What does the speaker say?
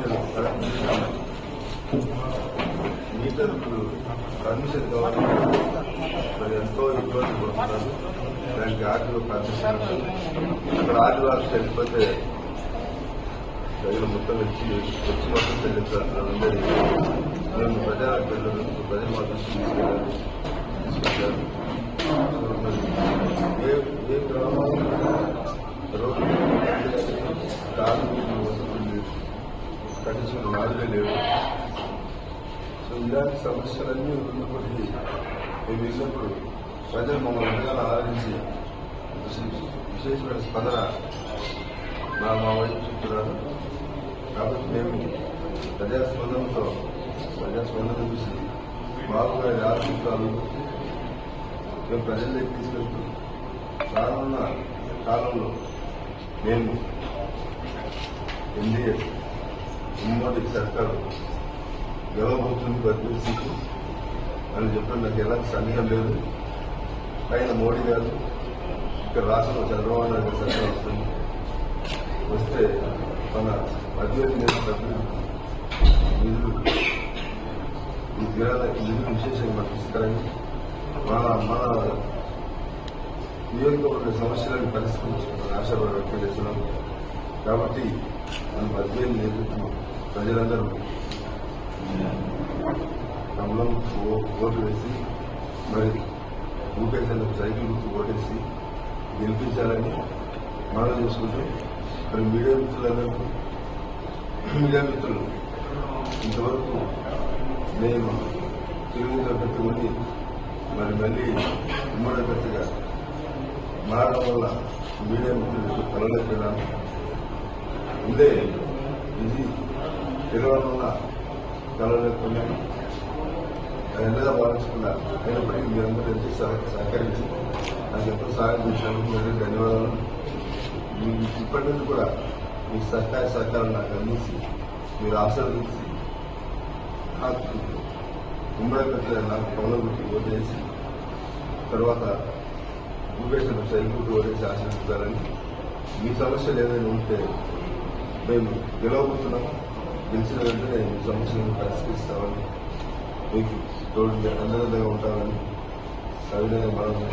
సామాన్యులు మీటర్కు పర్మిషన్ కావాలి మరి ఎంతో ఇబ్బంది పడుతున్నారు దానికి ఆర్డీఓ పర్మిషన్ ఇక్కడ ఆర్డీఓ ఆఫీస్ వెళ్ళిపోతే ప్రజలు మొత్తం వచ్చి వచ్చి మొత్తం చెల్లిస్తారు మేము ప్రజలకు వెళ్ళదు ప్రజలు మాత్రం తీసుకెళ్ళాలి కనీసం నాలుగే లేవు సో ఇలాంటి సమస్యలన్నీ ఉన్నప్పటికీ మేము వెళ్ళినప్పుడు ప్రజలు మమ్మల్ని ఎంతగానో ఆదరించి విశేషమైన స్పందన నా మా వైపు చెప్తున్నాను కాబట్టి మేము ప్రజాస్పందనతో ప్రజాస్పందన చూసి బాబుగా రాష్ట్రాలు మేము ప్రజల దగ్గర తీసుకెళ్తూ రానున్న కాలంలో మేము ఎన్డీఏ ఉమ్మడి సర్కారు గెలవబోతుంది పరిస్థితి అని చెప్పి నాకు ఎలా సందేహం లేదు. పైన మోడీ గారు ఇక్కడ రాష్ట్రంలో చంద్రబాబు నాయుడు గారి వస్తుంది. వస్తే మన మధ్య సభ్యులు నిధులు ఈ దినాలకి నిధులు విశేషంగా మనకి మన మన నియోజకవర్గ సమస్యలను పరిష్కరించుకున్న ఆశాభావం వ్యక్తం చేస్తున్నాం. కాబట్టి మనం మధ్య నేర్పుతున్నాం ప్రజలందరూ. కమలం ఓటు వేసి మరి ఊపేసిన సైకిల్ గుర్తు ఓటేసి గెలిపించాలని మనం చేసుకుంటూ మరి మీడియా మిత్రులందరూ మీడియా మిత్రులు ఇంతవరకు నేను తెలుగులో పెట్టుకుని మరి మళ్ళీ ఉమ్మడి పెద్దగా మారడం వల్ల మీడియా మిత్రులకు కలలేకపోయినాను ఇదే ఇది తెలవడం వల్ల కలలేకపోయినాను ఎంతగా అయినప్పటికీ మీరందరూ ఎంతో సహకరించి నాకు ఎంతో సహాయం చేసినందుకు మీరు ధన్యవాదాలు. మీ ఇప్పటి నుంచి కూడా మీ సహకార సహకారం నాకు అందించి మీరు ఆశీర్వదించి నాకు ఉమ్మడి నాకు పనులు గుర్తి ఓటేసి తర్వాత భూపేషన్ సైకిల్ ఓటేసి ఆశీర్వదిస్తారని మీ సమస్యలు ఏదైనా ఉంటే మేము గెలవబోతున్నాం గెలిచిన వెంటనే సమస్యలను పరిష్కరిస్తామని మీకు తోడు అండదండగా ఉంటామని సవినయంగా మనం